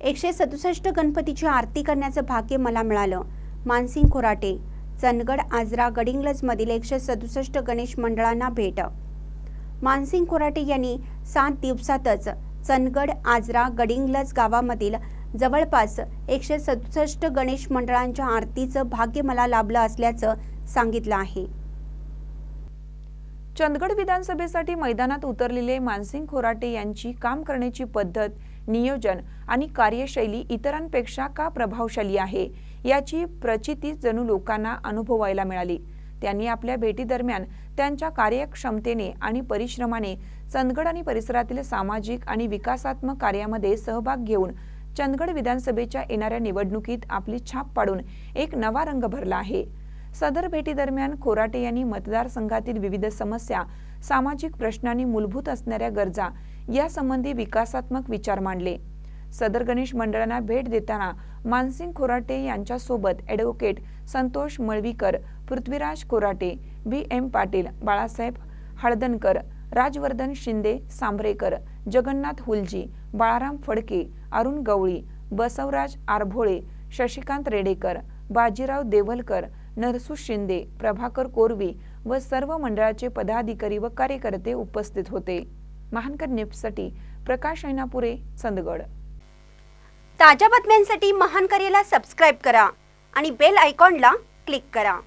एकशे सदुसष्ट गणपतीची आरती करण्याचं भाग्य मला मिळालं. मानसिंग खोराटे चंदगड आजरा गडिंग्लजमधील एकशे सदुसष्ट गणेश मंडळांना भेट. मानसिंग खोराटे यांनी सात दिवसातच चंदगड आजरा गडिंग्लज गावामधील जवळपास एकशे सदुसष्ट गणेश मंडळांच्या आरतीचं भाग्य मला लाभलं असल्याचं सांगितलं आहे. चंदगड विधानसभेसाठी मैदानात उतरलेले मानसिंग खोराटे यांची काम करण्याची पद्धत नियोजन आणि कार्यशैली इतरांपेक्षा का प्रभावशाली आहे याची प्रचिती जणू लोकांना अनुभवायला मिळाली. त्यांनी आपल्या भेटीदरम्यान त्यांच्या कार्यक्षमतेने आणि परिश्रमाने चंदगड आणि परिसरातील सामाजिक आणि विकासात्मक कार्यामध्ये सहभाग घेऊन चंदगड विधानसभेच्या येणाऱ्या निवडणुकीत आपली छाप पाडून एक नवा रंग भरला आहे. सदर भेटीदरम्यान खोराटे यांनी मतदारसंघातील विविध समस्या सामाजिक प्रश्नांनी मूलभूत असणाऱ्या गरजा यासंबंधी विकासात्मक विचार मांडले. सदर गणेश मंडळांना भेट देताना मानसिंग खोराटे यांच्यासोबत advocate Santosh Malvikar Prithviraj Khorate B M Patil Balasaheb Haldankar Rajvardhan Shinde Sambharekar Jagannath Hulji Balaram Phadke Arun Gawli Basavraj Arbhole Shashikant Redekar Bajirao Deolkar Narsu Shinde Prabhakar Korvi व सर्व मंडळाचे पदाधिकारी व कार्यकर्ते उपस्थित होते. महानकर न्यूजसाठी प्रकाश ऐनापुरे चंदगड. ताज्या बातम्यांसाठी महान करेला सबस्क्राईब करा आणि बेल आयकॉनला क्लिक करा.